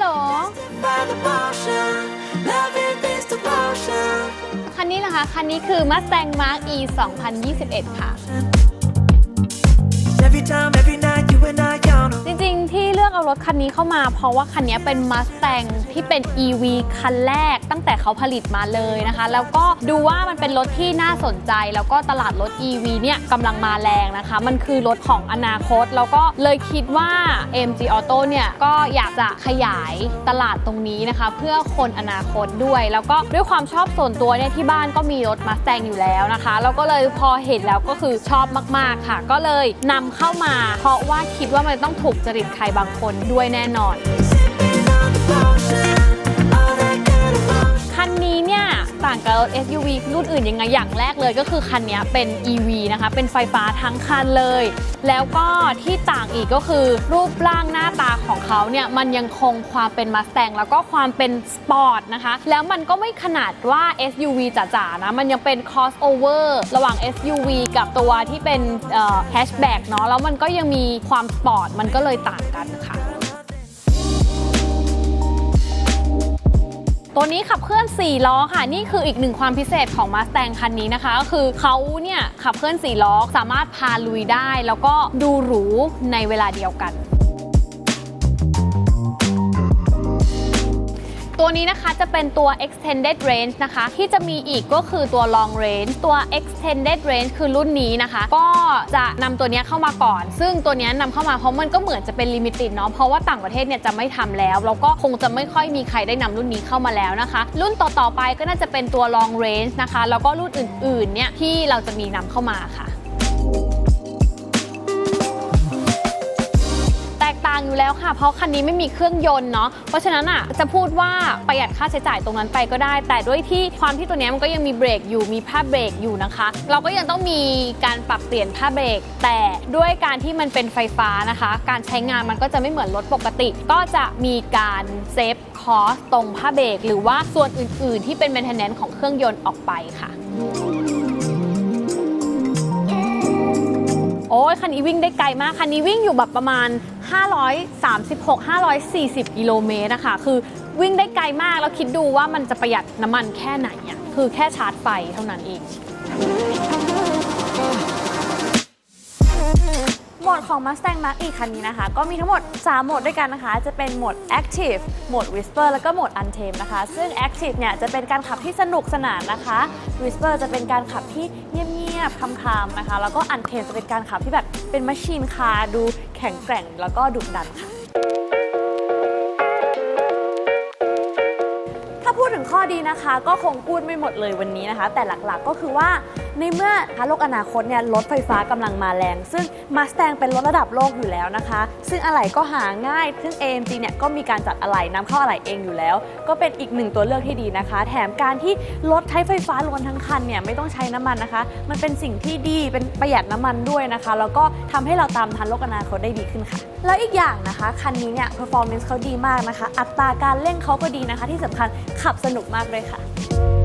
หล By the potion, loving this devotion. คันนี้นะคะ คันนี้คือ Mustang Mark E 2021 ค่ะ Every time, every night, อกเอารถคันนี้เข้ามา เพราะว่าคันนี้เป็น Mustang ที่เป็น EV คันแรกตั้งแต่เขาผลิตมาเลยนะคะ แล้วก็ดูว่ามันเป็นรถที่น่าสนใจ แล้วก็ตลาดรถ EV เนี่ยกำลังมาแรงนะคะ มันคือรถของอนาคต แล้วก็เลยคิดว่า MG Auto เนี่ยก็อยากจะขยายตลาดตรงนี้นะคะ เพื่อคนอนาคตด้วย แล้วก็ด้วยความชอบส่วนตัวเนี่ยที่บ้านก็มีรถ Mustang อยู่แล้วนะคะแล้วก็เลยพอเห็นแล้วก็คือชอบมาก ๆค่ะ ก็เลยนำเข้ามา เพราะว่าคิดว่ามันต้องถูกจริตใครบางคนด้วยแน่นอน ต่างกับรถ SUV รุ่นอื่นยังไงอย่างแรกเลยก็คือคันนี้เป็น EV นะคะ เป็นไฟฟ้าทั้งคันเลย แล้วก็ที่ต่างอีกก็คือรูปร่างหน้าตาของเขาเนี่ยมันยังคงความเป็น Mustang แล้วก็ความเป็นสปอร์ตนะคะ แล้วมันก็ไม่ขนาดว่า SUV จ๋าๆนะ มันยังเป็น crossover ระหว่าง SUV กับตัวที่เป็นแฮชแบ็กเนาะแล้วมันก็ยังมีความสปอร์ตมันก็เลยต่างกันค่ะ ตัวนี้ขับเคลื่อน 4 ล้อค่ะ นี่คืออีกหนึ่งความพิเศษของ Mustang คันนี้นะคะ ก็คือเขาเนี่ยขับเคลื่อน 4 ล้อ สามารถพาลุยได้ แล้วก็ดูหรูในเวลาเดียวกัน ตัวนี้นะคะจะเป็นตัว extended range นะคะ ที่จะมีอีกก็คือตัว long range ตัว extended range คือรุ่นนี้นะคะ ก็จะนำตัวนี้เข้ามาก่อน ซึ่งตัวนี้ยนำเข้ามาเพราะมันก็เหมือนจะเป็น limited เนาะเพราะว่าต่างประเทศเนี่ยจะไม่ทำแล้วแล้วก็คงจะไม่ค่อยมีใครได้นำรุ่นนี้เข้ามาแล้วนะคะ รุ่นต่อๆไปก็น่าจะเป็นตัว long range นะคะ แล้วก็รุ่นอื่นๆเนี่ยที่เราจะมีนำเข้ามาค่ะ อยู่แล้วค่ะ เพราะคันนี้ไม่มีเครื่องยนต์เนาะเพราะฉะนั้นอะจะพูดว่าประหยัดค่าใช้จ่ายตรงนั้นไปก็ได้ แต่ด้วยที่ความที่ตัวนี้มันก็ยังมีเบรกอยู่มีผ้าเบรกอยู่นะคะ เราก็ยังต้องมีการปรับเปลี่ยนผ้าเบรก แต่ด้วยการที่มันเป็นไฟฟ้านะคะ การใช้งานมันก็จะไม่เหมือนรถปกติ ก็จะมีการเซฟคอสตรงผ้าเบรกหรือว่าส่วนอื่น ๆ ที่เป็น maintenance ของเครื่องยนต์ออกไปค่ะโอ้ยคันนี้วิ่งได้ไกลมาก คันนี้วิ่งอยู่แบบประมาณ 536-540 กิโลเมตรนะคะคือวิ่งได้ไกลมากแล้วคิดดูว่ามันจะประหยัดน้ำมันแค่ไหนอะคือแค่ชาร์จไฟเท่านั้นเองโหมดของ Mustang Mach E คันนี้นะคะ ก็มีทั้งหมด 3 โหมดด้วยกันนะคะ จะเป็นโหมด Active โหมด Whisper แล้วก็โหมด Untamed นะคะ ซึ่ง Active เนี่ยจะเป็นการขับที่สนุกสนานนะคะ Whisper จะเป็นการขับที่เงียบๆคำๆนะคะ แล้วก็ Untamed จะเป็นการขับที่แบบเป็น Machine Car ดู แข็งแกร่งแล้วก็ดุดันค่ะ ถ้าพูดถึงข้อดีนะคะ ก็คงพูดไม่หมดเลยวันนี้นะคะ แต่หลักๆก็คือว่า ในเมื่อโลกอนาคตเนี่ยรถไฟฟ้ากำลังมาแรง ซึ่ง Mustang เป็นรถระดับโลกอยู่แล้วนะคะ ซึ่งอะไหล่ก็หาง่าย ซึ่ง AMG เนี่ยก็มีการจัดอะไหล่นำเข้าอะไหล่เองอยู่แล้ว ก็เป็นอีกหนึ่งตัวเลือกที่ดีนะคะ แถมการที่รถใช้ไฟฟ้าล้วนทั้งคันเนี่ยไม่ต้องใช้น้ำมันนะคะ มันเป็นสิ่งที่ดีเป็นประหยัดน้ำมันด้วยนะคะ แล้วก็ทำให้เราตามทันโลกอนาคตได้ดีขึ้นค่ะ แล้วอีกอย่างนะคะคันนี้เนี่ย performance เขาดีมากนะคะ อัตราการเร่งเขาก็ดีนะคะ ที่สำคัญขับสนุกมากเลยค่ะ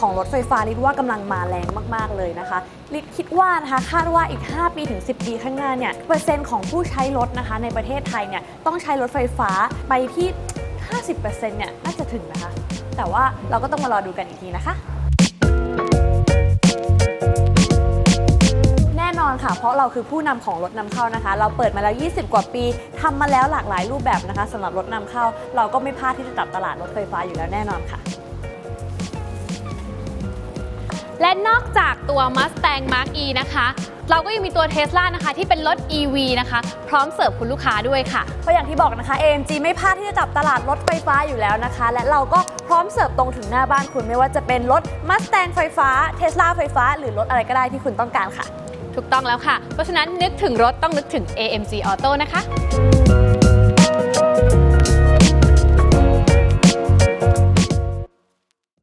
ของรถไฟฟ้าลิดว่ากำลังมาแรงมาก ๆ เลยนะคะลิดคิดว่านะคะคาดว่าอีก 5 ปีถึง 10 ปีข้างหน้าเนี่ยเปอร์เซ็นต์ของผู้ใช้รถนะคะ ในประเทศไทยเนี่ยต้องใช้รถไฟฟ้าไปที่ 50%เนี่ยน่าจะถึงนะคะ แต่ว่าเราก็ต้องมารอดูกันอีกทีนะคะแน่นอนค่ะเพราะเราคือผู้นำของรถนำเข้านะคะ เราเปิดมาแล้ว 20 กว่าปีทำมาแล้วหลากหลายรูปแบบนะคะสำหรับรถนำเข้า เราก็ไม่พลาดที่จะจับตลาดรถไฟฟ้าอยู่แล้วแน่นอนค่ะ และนอกจากตัว Mustang Mark E นะคะ เราก็ยังมีตัว Tesla นะคะ ที่เป็นรถ EV นะคะ พร้อมเสิร์ฟคุณลูกค้าด้วยค่ะ เพราะอย่างที่บอกนะคะ AMG ไม่พลาดที่จะจับตลาดรถไฟฟ้าอยู่แล้วนะคะ และเราก็พร้อมเสิร์ฟตรงถึงหน้าบ้านคุณไม่ว่าจะเป็นรถ Mustang ไฟฟ้า Tesla ไฟฟ้า หรือรถอะไรก็ได้ที่คุณต้องการค่ะ ถูกต้องแล้วค่ะ เพราะฉะนั้นนึกถึงรถต้องนึกถึง AMG Auto นะคะ